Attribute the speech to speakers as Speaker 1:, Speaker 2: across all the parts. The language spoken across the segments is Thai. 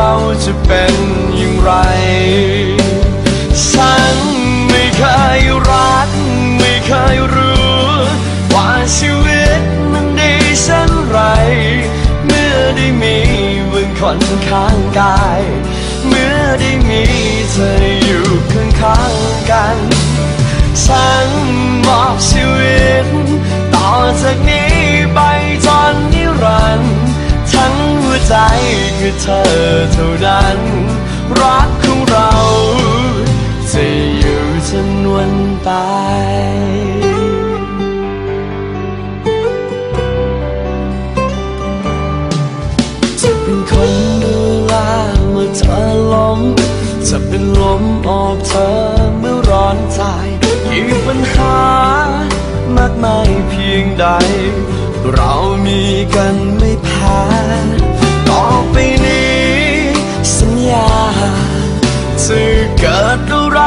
Speaker 1: เราจะเป็นอย่างไร ฉันไม่เคยรัก ไม่เคยรู้ ว่าชีวิตมันดีเช่นไร เมื่อได้มีมึงคนข้างกาย เมื่อได้มีเธออยู่ข้างข้างๆกัน ฉันมอบชีวิต ต่อจากนี้ คือเธอเท่านั้น รักของเรา จะอยู่จนวันตายจะเป็นคนดูแลเมื่อเธอล้มจะเป็นลมโอบเธอเมื่อร้อนใจยิ่งปัญหามากมายเพียงใด เรามีกันไม่แพ้ ต่อไปนี้ สัญญาจะเกิดอะไร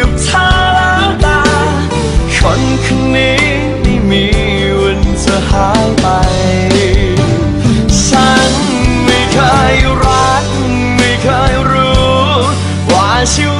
Speaker 1: กับเธอแล้วตา คนคนนี้ไม่มีวันจะหายไป ฉันไม่เคยรัก ไม่เคยรู้ ว่าชีวิต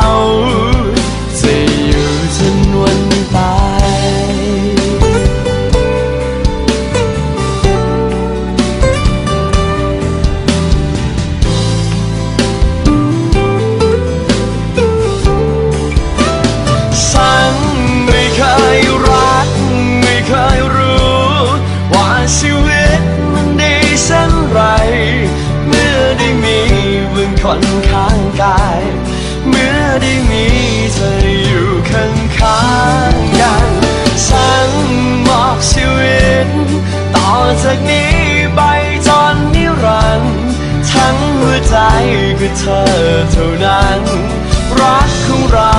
Speaker 1: เช่นไร เมื่อได้มีมึงคนข้างกาย เมื่อได้มีเธออยู่ข้างข้างๆกันฉันมอบชีวิต ต่อจากนี้ไปจนนิรันดร์ทั้งหัวใจคือเธอเท่านั้น รักของเรา